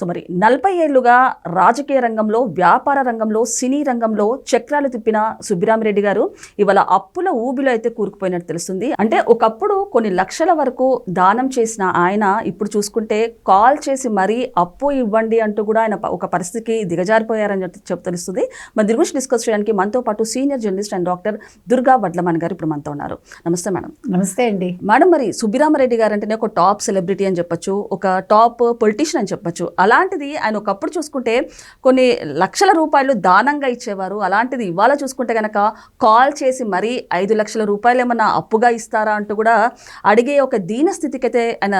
So మరి నలభై ఏళ్ళుగా రాజకీయ రంగంలో వ్యాపార రంగంలో సినీ రంగంలో చక్రాలు తిప్పిన సుబ్బిరామిరెడ్డి గారు ఇవాళ అప్పుల ఊబిలో అయితే కూరుకుపోయినట్టు తెలుస్తుంది. అంటే ఒకప్పుడు కొన్ని లక్షల వరకు దానం చేసిన ఆయన ఇప్పుడు చూసుకుంటే కాల్ చేసి మరీ అప్పు ఇవ్వండి అంటూ కూడా ఆయన ఒక పరిస్థితికి దిగజారిపోయారని చెప్పి చెప్పు తెలుస్తుంది. మరి దీని గురించి డిస్కస్ చేయడానికి మనతో పాటు senior journalist and doctor Durga Vadlaman గారు ఇప్పుడు మనతో ఉన్నారు. నమస్తే మేడం. నమస్తే అండి. మేడం మరి సుబ్బిరామరెడ్డి గారు అంటేనే ఒక టాప్ సెలబ్రిటీ అని చెప్పొచ్చు ఒక టాప్ పొలిటీషియన్ అని చెప్పొచ్చు. అలాంటిది ఆయన ఒకప్పుడు చూసుకుంటే కొన్ని లక్షల రూపాయలు దానంగా ఇచ్చేవారు. అలాంటిది ఇవాళ చూసుకుంటే కనుక కాల్ చేసి మరీ ఐదు లక్షల రూపాయలు ఏమన్నా అప్పుగా ఇస్తారా అంటూ కూడా అడిగే ఒక దీన స్థితికి అయితే ఆయన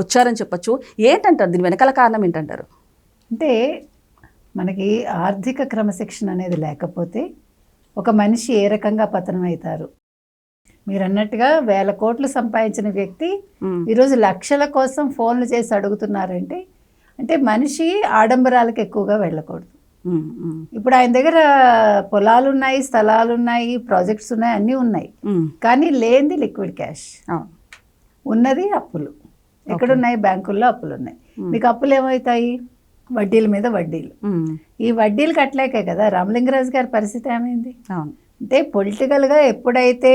వచ్చారని చెప్పొచ్చు. ఏంటంటారు? దీని వెనకాల కారణం ఏంటంటారు? అంటే మనకి ఆర్థిక క్రమశిక్షణ అనేది లేకపోతే ఒక మనిషి ఏ రకంగా పతనం అవుతారు మీరు అన్నట్టుగా వేల కోట్లు సంపాదించిన వ్యక్తి. ఈరోజు లక్షల కోసం ఫోన్లు చేసి అడుగుతున్నారంటే అంటే మనిషి ఆడంబరాలకు ఎక్కువగా వెళ్ళకూడదు. ఇప్పుడు ఆయన దగ్గర పొలాలు ఉన్నాయి స్థలాలు ఉన్నాయి ప్రాజెక్ట్స్ ఉన్నాయి అన్నీ ఉన్నాయి. కానీ లేనిది లిక్విడ్ క్యాష్. ఉన్నది అప్పులు. ఎక్కడున్నాయి? బ్యాంకుల్లో అప్పులు ఉన్నాయి మీకు అప్పులు ఏమవుతాయి? వడ్డీల మీద వడ్డీలు. ఈ వడ్డీలు కట్టలేకే కదా? రామలింగరాజు గారి పరిస్థితి ఏమైంది? అంటే పొలిటికల్గా ఎప్పుడైతే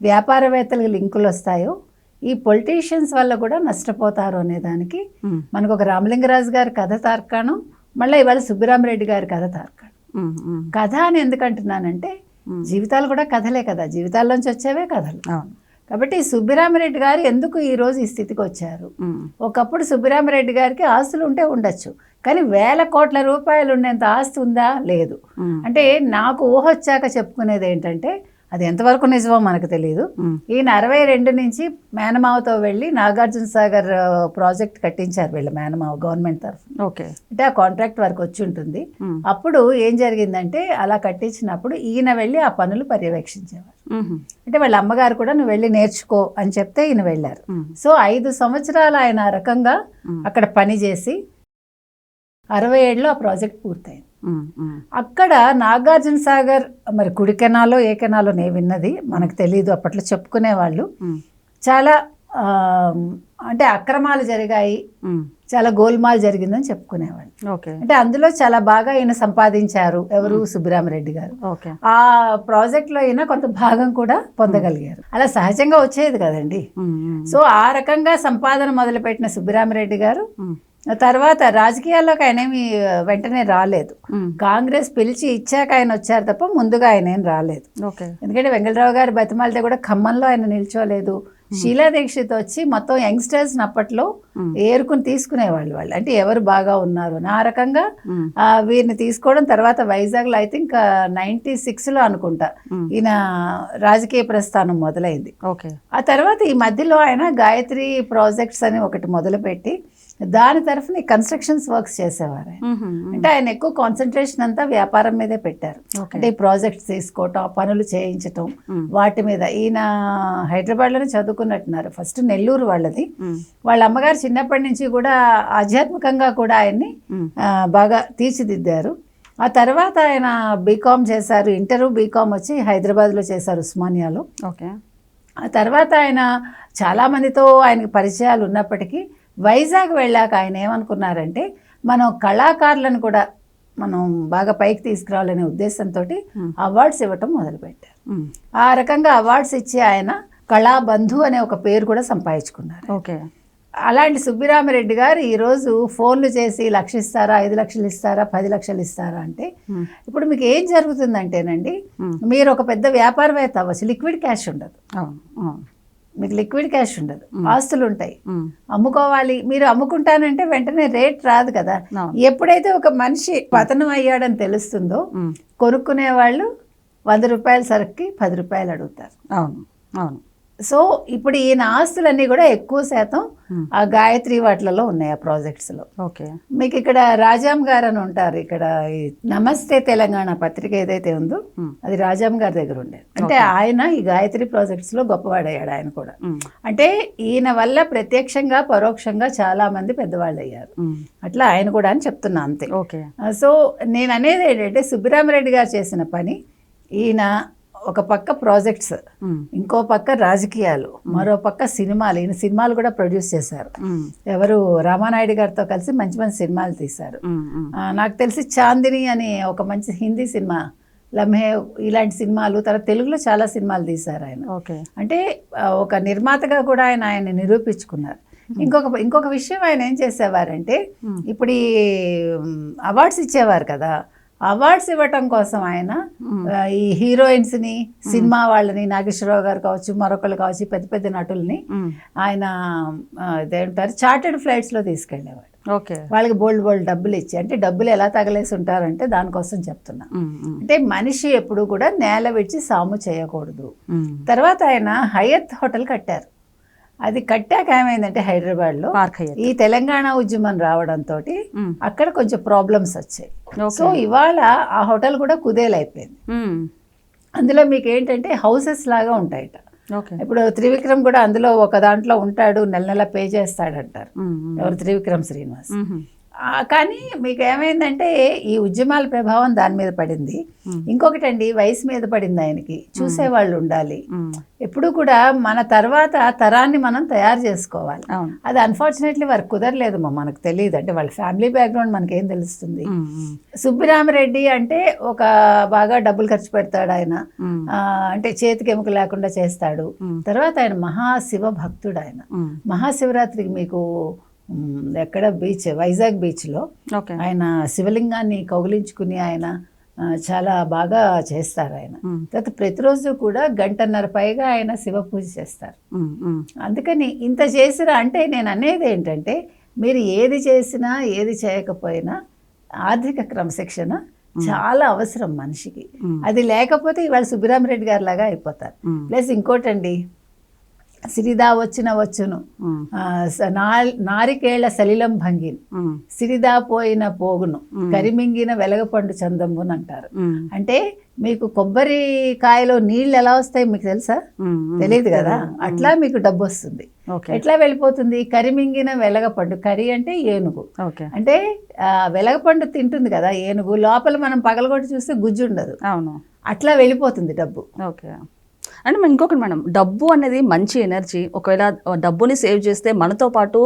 వ్యాపారవేత్తలకు లింకులు వస్తాయో ఈ పొలిటీషియన్స్ వల్ల కూడా నష్టపోతారు అనే దానికి మ్మ్. మనకు ఒక రామలింగరాజు గారి కథ తార్కాణం మళ్ళీ ఇవాళ సుబ్బిరామరెడ్డి గారి కథ తార్కాణం. కథ అని ఎందుకంటున్నానంటే జీవితాలు కూడా కథలే కదా. జీవితాల్లోంచి వచ్చేవే కథలు. అవును. కాబట్టి సుబ్బిరామరెడ్డి గారు ఎందుకు ఈ రోజు ఈ స్థితికి వచ్చారు. ఒకప్పుడు సుబ్బిరామరెడ్డి గారికి ఆస్తులు ఉంటే ఉండొచ్చు. కానీ వేల కోట్ల రూపాయలు ఉండేంత ఆస్తి ఉందా? లేదు. అంటే నాకు ఊహ వచ్చాక చెప్పుకునేది ఏంటంటే అది ఎంతవరకు నిజమో మనకు తెలియదు. ఈయన అరవై రెండు నుంచి మేనమావతో వెళ్ళి నాగార్జున సాగర్ ప్రాజెక్ట్ కట్టించారు వీళ్ళ మేనమావ గవర్నమెంట్ తరఫున ఓకే అంటే ఆ కాంట్రాక్ట్ వరకు వచ్చి ఉంటుంది. అప్పుడు ఏం జరిగిందంటే అలా కట్టించినప్పుడు ఈయన వెళ్ళి ఆ పనులు పర్యవేక్షించేవారు. అంటే వాళ్ళ అమ్మగారు కూడా నువ్వు వెళ్ళి నేర్చుకో అని చెప్తే ఈయన వెళ్ళారు. సో ఐదు సంవత్సరాలు ఆయన రకంగా. అక్కడ పని చేసి అరవై ఏడులో ఆ ప్రాజెక్ట్ పూర్తయింది. అక్కడ నాగార్జున సాగర్ మరి కుడి కెనాలో ఏ కెనాలో నే విన్నది మనకు తెలియదు అప్పట్లో చెప్పుకునేవాళ్ళు. చాలా అంటే అక్రమాలు జరిగాయి. చాలా గోల్మాల్ జరిగిందని చెప్పుకునేవాళ్ళు. ఓకే. అంటే అందులో చాలా బాగా ఈయన సంపాదించారు ఎవరు? సుబ్బిరామరెడ్డి గారు. ఓకే. ఆ ప్రాజెక్ట్లో అయినా కొంత భాగం కూడా పొందగలిగారు. అలా సహజంగా వచ్చేది కదండి. సో ఆ రకంగా సంపాదన మొదలుపెట్టిన సుబ్బిరామరెడ్డి గారు తర్వాత రాజకీయాల్లోకి ఆయన ఏమి వెంటనే రాలేదు. కాంగ్రెస్ పిలిచి ఇచ్చాక ఆయన వచ్చారు తప్ప ముందుగా ఆయన ఏం రాలేదు. ఎందుకంటే వెంకటరావు గారు బతిమాలితే కూడా ఖమ్మంలో ఆయన నిల్చోలేదు. షీలా దీక్షిత్ వచ్చి మొత్తం యంగ్స్టర్స్ అప్పట్లో. ఏరుకుని తీసుకునేవాళ్ళు వాళ్ళు. అంటే ఎవరు బాగా ఉన్నారు. ఆ రకంగా వీరిని తీసుకోవడం తర్వాత వైజాగ్లో ఐ థింక్ నైంటీ సిక్స్లో అనుకుంటా మ్మ్. ఈయన రాజకీయ ప్రస్థానం మొదలైంది. ఓకే. ఆ తర్వాత ఈ మధ్యలో ఆయన గాయత్రి ప్రాజెక్ట్స్ అని ఒకటి మొదలుపెట్టి దాని తరఫున కన్స్ట్రక్షన్స్ వర్క్స్ చేసేవారు. అంటే ఆయన ఎక్కువ కాన్సన్ట్రేషన్ అంతా వ్యాపారం మీదే పెట్టారు. అంటే ఈ ప్రాజెక్ట్స్ తీసుకోవటం పనులు చేయించటం. వాటి మీద. ఈయన హైదరాబాద్లోనే చదువుకున్నట్టున్నారు. ఫస్ట్ నెల్లూరు వాళ్ళది. వాళ్ళ అమ్మగారు చిన్నప్పటి నుంచి కూడా ఆధ్యాత్మికంగా కూడా ఆయన్ని బాగా తీర్చిదిద్దారు. ఆ తర్వాత ఆయన బీకామ్ చేశారు. ఇంటరు బీకామ్ వచ్చి హైదరాబాద్లో చేశారు ఉస్మానియాలో. ఓకే. ఆ తర్వాత ఆయన చాలామందితో ఆయనకి పరిచయాలు ఉన్నప్పటికీ వైజాగ్ వెళ్ళాక ఆయన ఏమనుకున్నారంటే మనం కళాకారులను కూడా మనం బాగా పైకి తీసుకురావాలనే ఉద్దేశంతో అవార్డ్స్ ఇవ్వటం మొదలుపెట్టారు. ఆ రకంగా అవార్డ్స్ ఇచ్చి ఆయన కళాబంధు అనే ఒక పేరు కూడా సంపాదించుకున్నారు ఓకే అలాంటి సుబ్బిరామిరెడ్డి గారు ఈరోజు ఫోన్లు చేసి లక్ష ఇస్తారా ఐదు లక్షలు ఇస్తారా పది లక్షలు ఇస్తారా అంటే. ఇప్పుడు మీకు ఏం జరుగుతుందంటేనండి. మీరు ఒక పెద్ద వ్యాపారవేత్త అవ్వచ్చు లిక్విడ్ క్యాష్ ఉండదు మీకు లిక్విడ్ క్యాష్ ఉండదు. ఆస్తులు ఉంటాయి. మ్మ్. అమ్ముకోవాలి. మీరు అమ్ముకుంటానంటే వెంటనే రేట్ రాదు కదా. ఎప్పుడైతే ఒక మనిషి పతనం అయ్యాడని తెలుస్తుందో. కొనుక్కునే వాళ్ళు వంద రూపాయల సరుకుకి పది రూపాయలు అడుగుతారు. అవును. అవును. సో ఇప్పుడు ఈయన ఆస్తులన్నీ కూడా ఎక్కువ శాతం. ఆ గాయత్రి వాటిలలో ఉన్నాయి ఆ ప్రాజెక్ట్స్లో ఓకే మీకు ఇక్కడ రాజాం గారు అని ఉంటారు ఇక్కడ ఈ నమస్తే తెలంగాణ పత్రిక ఏదైతే ఉందో. అది రాజాం గారి దగ్గర ఉండేది అంటే ఆయన ఈ గాయత్రి ప్రాజెక్ట్స్లో గొప్పవాడయ్యాడు ఆయన కూడా. అంటే ఈయన వల్ల ప్రత్యక్షంగా పరోక్షంగా చాలా మంది పెద్దవాళ్ళు అయ్యారు. అట్లా ఆయన కూడా అని చెప్తున్నా అంతే ఓకే సో నేను అనేది ఏంటంటే సుబ్బిరామరెడ్డి గారు చేసిన పని ఈయన ఒక పక్క ప్రాజెక్ట్స్ ఇంకో పక్క రాజకీయాలు మరో పక్క సినిమాలు. ఈయన సినిమాలు కూడా ప్రొడ్యూస్ చేశారు. ఎవరు? రామానాయుడు గారితో కలిసి మంచి మంచి సినిమాలు తీశారు. నాకు తెలిసి చాందిని అనే ఒక మంచి హిందీ సినిమా లమ్హే ఇలాంటి సినిమాలు తర్వాత తెలుగులో చాలా సినిమాలు తీశారు ఆయన. ఓకే. అంటే ఒక నిర్మాతగా కూడా ఆయన ఆయన నిరూపించుకున్నారు. ఇంకొక ఇంకొక విషయం ఆయన ఏం చేసేవారంటే. ఇప్పుడు ఈ అవార్డ్స్ ఇచ్చేవారు కదా. అవార్డ్స్ ఇవ్వటం కోసం ఆయన ఈ హీరోయిన్స్ని సినిమా వాళ్ళని నాగేశ్వరరావు గారు కావచ్చు మరొకళ్ళు కావచ్చు పెద్ద పెద్ద నటుల్ని ఆయన ఇదేంటారు చార్టెడ్ ఫ్లైట్స్లో తీసుకెళ్ళేవాడు. ఓకే. వాళ్ళకి బోల్డ్ బోల్డ్ డబ్బులు ఇచ్చి అంటే డబ్బులు ఎలా తగలేసి ఉంటారంటే దానికోసం చెప్తున్నా. అంటే మనిషి ఎప్పుడు కూడా నేల విడిచి సాము చేయకూడదు. తర్వాత ఆయన హయత్ హోటల్ కట్టారు. అది కట్టాక ఏమైందంటే హైదరాబాద్లో ఈ తెలంగాణ ఉద్యమం రావడంతో అక్కడ కొంచెం ప్రాబ్లమ్స్ వచ్చాయి. సో ఇవాళ ఆ హోటల్ కూడా కుదేలైపోయింది. అందులో మీకు ఏంటంటే హౌసెస్ లాగా ఉంటాయట. ఇప్పుడు త్రివిక్రమ్ కూడా అందులో ఒక దాంట్లో ఉంటాడు నెల నెల పే చేస్తాడంటారు. ఎవరు? త్రివిక్రమ్ శ్రీనివాస్. కానీ మీకు ఏమైందంటే ఈ ఉద్యమాల ప్రభావం దాని మీద పడింది. ఇంకొకటండి వయసు మీద పడింది ఆయనకి. చూసేవాళ్ళు ఉండాలి. ఎప్పుడు కూడా మన తర్వాత తరాన్ని మనం తయారు చేసుకోవాలి. అది అన్ఫార్చునేట్లీ వారికి కుదరలేదు మా మనకు తెలియదు. అంటే వాళ్ళ ఫ్యామిలీ బ్యాక్గ్రౌండ్ మనకేం తెలుస్తుంది. సుబ్బిరామరెడ్డి అంటే ఒక బాగా డబ్బులు ఖర్చు పెడతాడు ఆయన. అంటే చేతికి ఎముక లేకుండా చేస్తాడు. తర్వాత ఆయన మహాశివ భక్తుడు ఆయన. మహాశివరాత్రికి మీకు ఎక్కడ బీచ్ వైజాగ్ బీచ్లో ఆయన శివలింగాన్ని కౌగిలించుకుని ఆయన చాలా బాగా చేస్తారు ఆయన. తర్వాత ప్రతిరోజు కూడా గంటన్నర పైగా ఆయన శివ పూజ చేస్తారు. అందుకని ఇంత చేసినా అంటే నేను అనేది ఏంటంటే మీరు ఏది చేసినా ఏది చేయకపోయినా ఆర్థిక క్రమశిక్షణ చాలా అవసరం మనిషికి. అది లేకపోతే ఇవాళ సుబ్బిరామరెడ్డి గారి లాగా అయిపోతారు. ప్లస్ ఇంకోటండి సిరిదా వచ్చిన వచ్చును. నారికేళ్ళ సలిలం భంగిన్ సిరిదా పోయిన పోగును. కరిమింగిన వెలగపండు చందమ్ముని అంటారు. అంటే మీకు కొబ్బరి కాయలో నీళ్ళు ఎలా వస్తాయి మీకు తెలుసా? తెలియదు కదా? అట్లా మీకు డబ్బు వస్తుంది ఎట్లా వెళ్ళిపోతుంది? కరిమింగిన వెలగపండు. కరి అంటే ఏనుగు. అంటే వెలగపండు తింటుంది కదా ఏనుగు. లోపల మనం పగలగొట్టి చూస్తే గుజ్జు ఉండదు. అవును. అట్లా వెళ్ళిపోతుంది డబ్బు. ఓకే. అంటే ఇంకొకటి మేడం డబ్బు అనేది మంచి ఎనర్జీ. ఒకవేళ డబ్బుని సేవ్ చేస్తే మనతో పాటు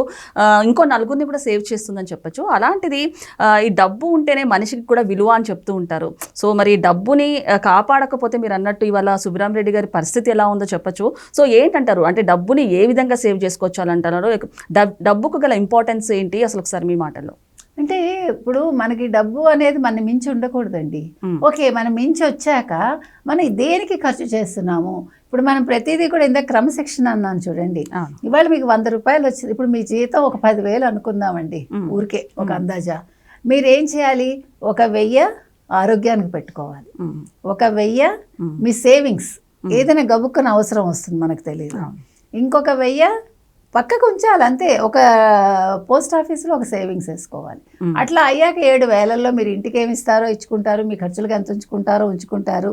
ఇంకో నలుగురిని కూడా సేవ్ చేస్తుందని చెప్పొచ్చు. అలాంటిది ఈ డబ్బు ఉంటేనే మనిషికి కూడా విలువ అని చెప్తూ ఉంటారు. సో మరి డబ్బుని కాపాడకపోతే మీరు అన్నట్టు ఇవాళ సుబ్బరామ్ రెడ్డి గారి పరిస్థితి ఎలా ఉందో చెప్పొచ్చు. సో ఏంటంటారు? అంటే డబ్బుని ఏ విధంగా సేవ్ చేసుకోవచ్చు అని అంటున్నారు? డబ్బుకు గల ఇంపార్టెన్స్ ఏంటి? అసలు ఒకసారి మీ మాటల్లో. అంటే ఇప్పుడు మనకి డబ్బు అనేది మన మించి ఉండకూడదండి. ఓకే మనం మించి వచ్చాక మనం దేనికి ఖర్చు చేస్తున్నాము? ఇప్పుడు మనం ప్రతిదీ కూడా ఇంత క్రమశిక్షణ అన్నాను చూడండి. ఇవాళ మీకు వంద రూపాయలు వచ్చింది. ఇప్పుడు మీ జీతం ఒక పదివేలు అనుకుందామండి. ఊరికే ఒక అందాజా. మీరేం చేయాలి? ఒక వెయ్యి ఆరోగ్యానికి పెట్టుకోవాలి. ఒక వెయ్యి. మీ సేవింగ్స్. ఏదైనా గబుక్కున అవసరం వస్తుంది మనకు తెలియదు. ఇంకొక వెయ్యి పక్కకు ఉంచాలి అంతే ఒక పోస్ట్ ఆఫీస్లో ఒక సేవింగ్స్ వేసుకోవాలి. అట్లా అయ్యాక ఏడు వేలల్లో మీరు ఇంటికి ఏమి ఇస్తారో ఇచ్చుకుంటారు మీ ఖర్చులకు ఎంత ఉంచుకుంటారో ఉంచుకుంటారు.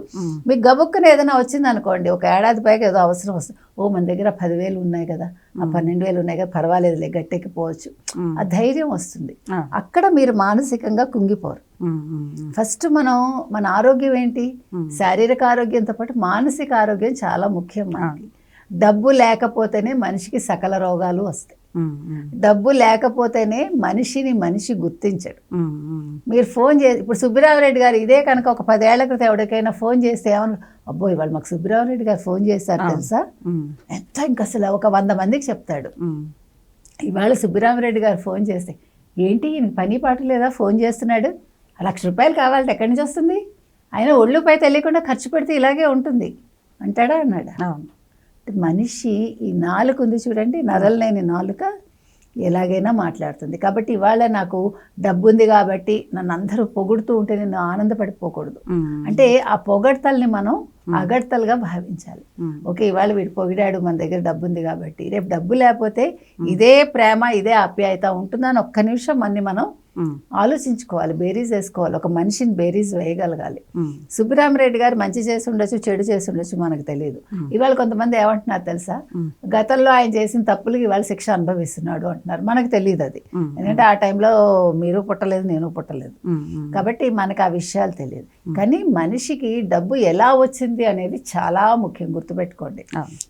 మీకు గబుక్కున ఏదైనా వచ్చింది అనుకోండి ఒక ఏడాది పైగా ఏదో అవసరం వస్తుంది. ఓ మన దగ్గర పదివేలు ఉన్నాయి కదా ఆ పన్నెండు వేలు ఉన్నాయి కదా పర్వాలేదులే గట్టెక్కిపోవచ్చు. ఆ ధైర్యం వస్తుంది. అక్కడ మీరు మానసికంగా కుంగిపోరు. ఫస్ట్ మనం మన ఆరోగ్యం ఏంటి. శారీరక ఆరోగ్యంతో పాటు మానసిక ఆరోగ్యం చాలా ముఖ్యం మనకి. డబ్బు లేకపోతేనే మనిషికి సకల రోగాలు వస్తాయి. డబ్బు లేకపోతేనే మనిషిని మనిషి గుర్తించడు. మీరు ఫోన్ చేసి ఇప్పుడు సుబ్బిరామరెడ్డి గారు ఇదే కనుక ఒక పదేళ్ళ క్రితం ఎవరికైనా ఫోన్ చేస్తే ఏమన్నా అబ్బో ఇవాళ మాకు సుబ్బిరామరెడ్డి గారు ఫోన్ చేశారు తెలుసా? ఎంత ఇంక అసలు ఒక వంద మందికి చెప్తాడు. ఇవాళ సుబ్బిరామరెడ్డి గారు ఫోన్ చేస్తే ఏంటి పని పాట లేదా? ఫోన్ చేస్తున్నాడు. లక్ష రూపాయలు కావాలంటే ఎక్కడి నుంచి వస్తుంది? ఆయన ఒళ్ళు పై తెలియకుండా ఖర్చు పెడితే ఇలాగే ఉంటుంది. అంటాడా? అన్నాడు? అవును. మనిషి ఈ నాలుక ఉంది చూడండి నరలలేని నాలుక ఎలాగైనా మాట్లాడుతుంది. కాబట్టి ఇవాళ నాకు డబ్బు ఉంది కాబట్టి నన్ను అందరూ పొగుడుతూ ఉంటే నేను ఆనందపడిపోకూడదు. అంటే ఆ పొగడ్తల్ని మనం అగడ్తలుగా భావించాలి. ఓకే ఇవాళ వీడు పొగిడాడు మన దగ్గర డబ్బు ఉంది కాబట్టి. రేపు డబ్బు లేకపోతే ఇదే ప్రేమ ఇదే ఆప్యాయత ఉంటుందని ఒక్క నిమిషం మన్ని మనం ఆలోచించుకోవాలి బేరీజ్ వేసుకోవాలి ఒక మనిషిని బేరీజ్ వేయగలగాలి. సుబ్బిరామరెడ్డి గారు మంచి చేసి ఉండొచ్చు చెడు చేసి ఉండొచ్చు మనకు తెలియదు. ఇవాళ కొంతమంది ఏమంటున్నారు తెలుసా. గతంలో ఆయన చేసిన తప్పులకి ఇవాళ శిక్ష అనుభవిస్తున్నాడు అంటున్నారు. మనకు తెలియదు అది. ఎందుకంటే ఆ టైంలో మీరు పుట్టలేదు నేను పుట్టలేదు. కాబట్టి మనకు ఆ విషయాలు తెలియదు. కానీ మనిషికి డబ్బు ఎలా వచ్చింది అనేది చాలా ముఖ్యం గుర్తుపెట్టుకోండి.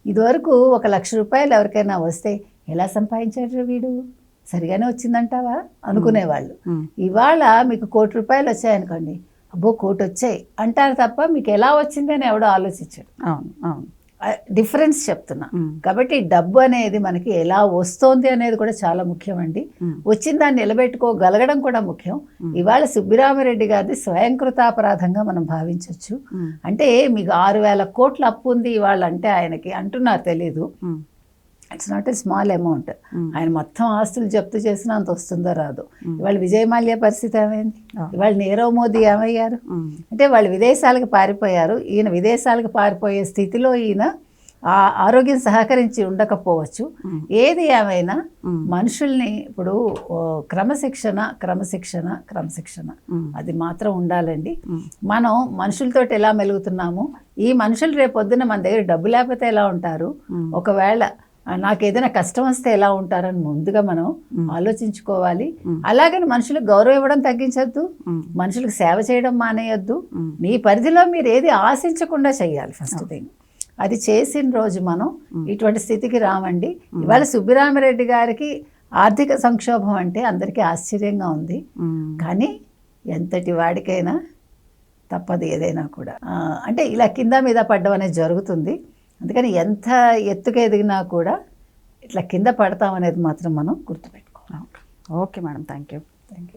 ఇదివరకు ఒక లక్ష రూపాయలు ఎవరికైనా వస్తే ఎలా సంపాదించాడు వీడు? సరిగానే వచ్చిందంటావా? అనుకునేవాళ్ళు. ఇవాళ మీకు కోటి రూపాయలు వచ్చాయనుకోండి అబ్బో కోటి వచ్చాయి అంటారు తప్ప మీకు ఎలా వచ్చింది అని ఎవడో ఆలోచించాడు. అవును అవును. డిఫరెన్స్ చెప్తున్నా. కాబట్టి డబ్బు అనేది మనకి ఎలా వస్తోంది అనేది కూడా చాలా ముఖ్యమండి. ఉమ్, వచ్చిన దాన్ని నిలబెట్టుకోగలగడం కూడా ముఖ్యం. ఇవాళ సుబ్బిరామరెడ్డి గారిది స్వయంకృతాపరాధంగా మనం భావించవచ్చు అంటే మీకు ఆరు వేల కోట్ల అప్పు ఉంది ఇవాళ అంటే ఆయనకి అంటున్నారు తెలీదు. It's not a small amount Hmm. ఆయన మొత్తం ఆస్తులు జప్తు చేసినా అంత వస్తుందో రాదు ఇవాళ విజయ్ మాల్యా పరిస్థితి ఏమైంది. ఇవాళ నీరవ్ మోదీ ఏమయ్యారు ఉమ్, అంటే వాళ్ళు విదేశాలకు పారిపోయారు ఈయన విదేశాలకు పారిపోయే స్థితిలో ఈయన ఆ ఆరోగ్యం సహకరించి ఉండకపోవచ్చు Hmm. ఏది ఏమైనా Hmm. మనుషుల్ని ఇప్పుడు క్రమశిక్షణ క్రమశిక్షణ క్రమశిక్షణ Hmm. అది మాత్రం ఉండాలండి Hmm. మనం మనుషులతోటి ఎలా మెలుగుతున్నాము ఈ మనుషులు రేపు పొద్దున మన దగ్గర డబ్బు లేకపోతే ఎలా ఉంటారు Hmm. ఒకవేళ నాకు ఏదైనా కష్టం వస్తే ఎలా ఉంటారని ముందుగా మనం ఆలోచించుకోవాలి. అలాగని మనుషులకు గౌరవం ఇవ్వడం తగ్గించొద్దు. మనుషులకు సేవ చేయడం మానేయొద్దు. మీ పరిధిలో మీరు ఏది ఆశించకుండా చేయాలి ఫస్ట్ థింగ్ అది చేసిన రోజు మనం ఇటువంటి స్థితికి రామండి ఇవాళ సుబ్బిరామిరెడ్డి గారికి ఆర్థిక సంక్షోభం అంటే అందరికీ ఆశ్చర్యంగా ఉంది. కానీ ఎంతటి వాడికైనా తప్పదు ఏదైనా కూడా. అంటే ఇలా కింద మీద పడ్డం అనేది జరుగుతుంది. అందుకని ఎంత ఎత్తుకు ఎదిగినా కూడా ఇట్లా కింద పడతాం అనేది మాత్రం మనం గుర్తుపెట్టుకోవాలి. Okay madam. Thank you thank you